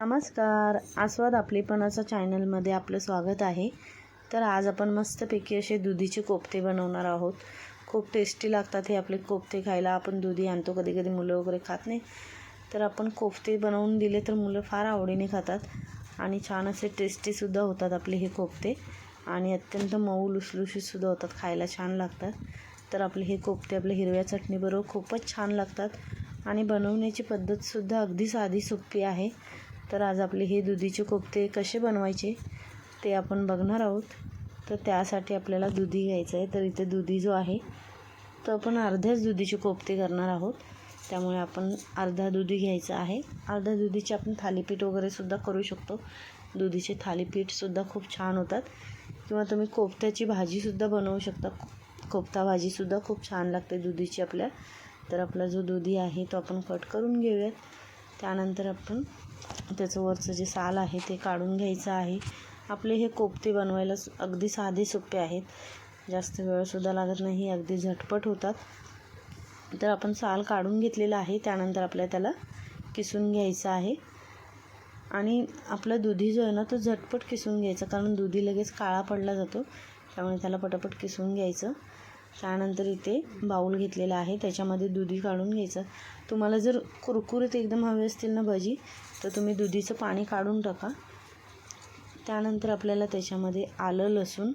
नमस्कार. आस्वाद आपलेपणाच्या चॅनलमध्ये आपलं स्वागत आहे. तर आज आपण मस्तपैकी असे दुधीचे कोफ्ते बनवणार आहोत. खूप टेस्टी लागतात हे आपले कोफ्ते खायला. आपण दुधी आणतो कधी कधी मुलं वगैरे खात नाही. तर आपण कोफ्ते बनवून दिले तर मुलं फार आवडीने खातात आणि छान असे टेस्टीसुद्धा होतात आपले हे कोफ्ते. आणि अत्यंत मऊ लुसलुशीतसुद्धा होतात खायला छान लागतात. तर आपले हे कोफ्ते आपल्या हिरव्या चटणीबरोबर खूपच छान लागतात. आणि बनवण्याची पद्धतसुद्धा अगदी साधी सोपी आहे. तर आज आपले हे दुधीचे कोफ्ते कसे बनवायचे ते आपण बघणार आहोत. तर त्यासाठी आपल्याला दुधी घ्यायचं आहे. तर इथे दुधी जो आहे तो आपण अर्ध्याच दुधीचे कोफ्ते करणार आहोत. त्यामुळे आपण अर्धा दुधी घ्यायचा आहे. अर्ध्या दुधीचे आपण थालीपीठ वगैरेसुद्धा करू शकतो. दुधीचे थालीपीठसुद्धा खूप छान होतात. किंवा तुम्ही कोफ्त्याची भाजीसुद्धा बनवू शकता. कोफ्ता भाजीसुद्धा खूप छान लागते दुधीची आपल्या. तर आपला जो दुधी आहे तो आपण कट करून घेऊयात. त्यानंतर आपण त्याचं वरचं जे साल आहे ते काढून घ्यायचं आहे. आपले हे कोफ्ते बनवायला अगदी साधे सोपे आहेत. जास्त वेळसुद्धा लागत नाही अगदी झटपट होतात. तर आपण साल काढून घेतलेलं आहे. त्यानंतर आपल्याला त्याला किसून घ्यायचं आहे. आणि आपला दुधी जो आहे ना तो झटपट किसून घ्यायचा कारण दुधी लगेच काळा पडला जातो. त्यामुळे त्याला पटापट किसून घ्यायचं. त्यानंतर इथे बाऊल घेतलेला आहे. त्याच्यामध्ये दुधी काढून घ्यायचं. तुम्हाला जर कुरकुरीत एकदम हवे असतील ना भजी तर तुम्ही दुधीचं पाणी काढून टाका. त्यानंतर आपल्याला त्याच्यामध्ये आलं लसूण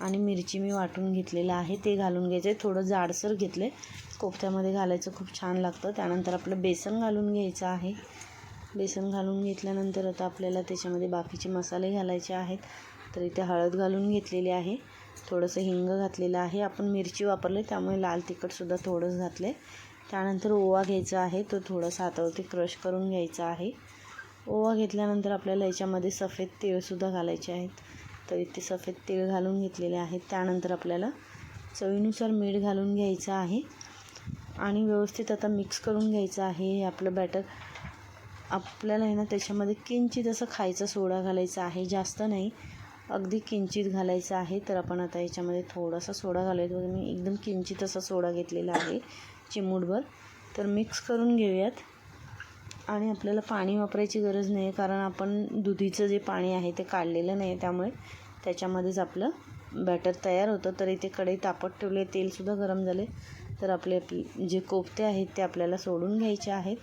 आणि मिरची मी वाटून घेतलेलं आहे. ते घालून घ्यायचं आहे थोडं जाडसर घेतलं आहे कोफ्त्यामध्ये घालायचं खूप छान लागतं. त्यानंतर आपलं बेसन घालून घ्यायचं आहे. बेसन घालून घेतल्यानंतर आता आपल्याला त्याच्यामध्ये बाकीचे मसाले घालायचे आहेत. तर इथे हळद घालून घेतलेली आहे. थोडंसं हिंग घातलेलं आहे. आपण मिरची वापरले त्यामुळे लाल तिखटसुद्धा थोडंच घातलं आहे त्यानंतर ओवा घ्यायचा आहे तो थोडासा हातावरती क्रश करून घ्यायचा आहे. ओवा घेतल्यानंतर आपल्याला याच्यामध्ये सफेद तीळसुद्धा घालायचे आहेत. तर इथे सफेद तीळ घालून घेतलेले आहेत. त्यानंतर आपल्याला चवीनुसार मीठ घालून घ्यायचं आहे. आणि व्यवस्थित आता मिक्स करून घ्यायचं आहे हे आपलं बॅटर. आपल्याला आहे ना त्याच्यामध्ये किंचित असं खायचा सोडा घालायचा आहे जास्त नाही. अगदी किंचित घालायचं आहे. तर आपण आता याच्यामध्ये थोडासा सोडा घालायचा मी एकदम किंचित असा सोडा घेतलेला आहे चिमूटभर. तर मिक्स करून घेऊयात. आणि आपल्याला पाणी वापरायची गरज नाही कारण आपण दुधीचं जे पाणी आहे ते काढलेलं नाही त्यामुळे त्याच्यामध्येच आपलं बॅटर तयार होतं. तर इथे कढई तापत ठेवले तेलसुद्धा गरम झाले तर आपले आपले जे कोफते आहेत ते आपल्याला सोडून घ्यायचे आहेत.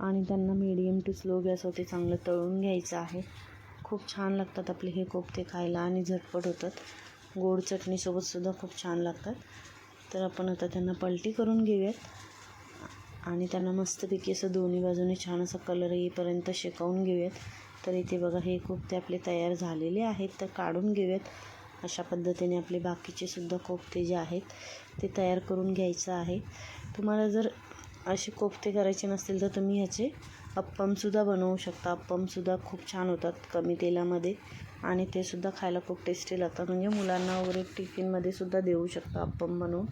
आणि त्यांना मीडियम टू स्लो गॅसवरती चांगलं तळून घ्यायचं आहे. खूप छान लागतात आपले हे कोफ्ते खायला आणि झटपट होतात. गोड चटणीसोबतसुद्धा खूप छान लागतात. तर आपण आता त्यांना पलटी करून घेऊयात. आणि त्यांना मस्तपैकी असं दोन्ही बाजूने छान असा कलर येईपर्यंत शेकवून घेऊयात. तर इथे बघा हे कोफ्ते आपले तयार झालेले आहेत. तर काढून घेऊयात. अशा पद्धतीने आपले बाकीचे सुद्धा कोफ्ते जे आहेत ते तयार करून घ्यायचं आहे. तुम्हाला जर असे कोफ्ते करायचे नसतील तर तुम्ही ह्याचे अप्पमसुद्धा बनवू शकता. अप्पमसुद्धा खूप छान होतात कमी तेलामध्ये. आणि ते सुद्धा खायला खूप टेस्टी लागतात. म्हणजे मुलांना वगैरे टिफिनमध्ये सुद्धा देऊ शकता अप्पम बनवून.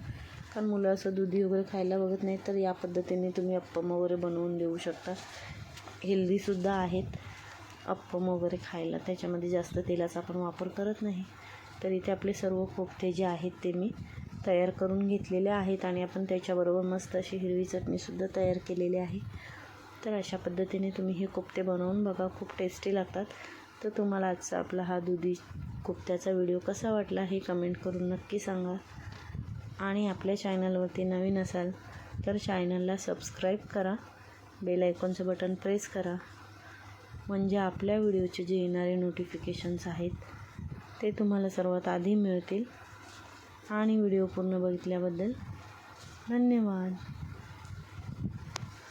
कारण मुलं असं दुधी वगैरे खायला बघत नाही तर या पद्धतीने तुम्ही अप्पम वगैरे बनवून देऊ शकता. हेल्दीसुद्धा आहेत अप्पम वगैरे खायला. त्याच्यामध्ये जास्त तेलाचा आपण वापर करत नाही. तर इथे आपले सर्व कोफ्ते जे आहेत ते मी तयार करून घेतलेले आहेत. आणि आपण त्याच्याबरोबर मस्त अशी हिरवी चटणीसुद्धा तयार केलेली आहे. तर अशा पद्धतीने तुम्ही हे कोफ्ते बनवून बघा खूप टेस्टी लागतात. तर तुम्हाला आजचा आपला हा दुधी कोफ्त्याचा व्हिडिओ कसा वाटला हे कमेंट करून नक्की सांगा. आणि आपल्या चॅनलवरती नवीन असाल तर चॅनलला सबस्क्राईब करा. बेल आयकॉनचं बटन प्रेस करा. म्हणजे आपल्या व्हिडिओचे जे येणारे नोटिफिकेशन्स आहेत ते तुम्हाला सर्वात आधी मिळतील. आणि व्हिडिओ पूर्ण बघितल्याबद्दल धन्यवाद.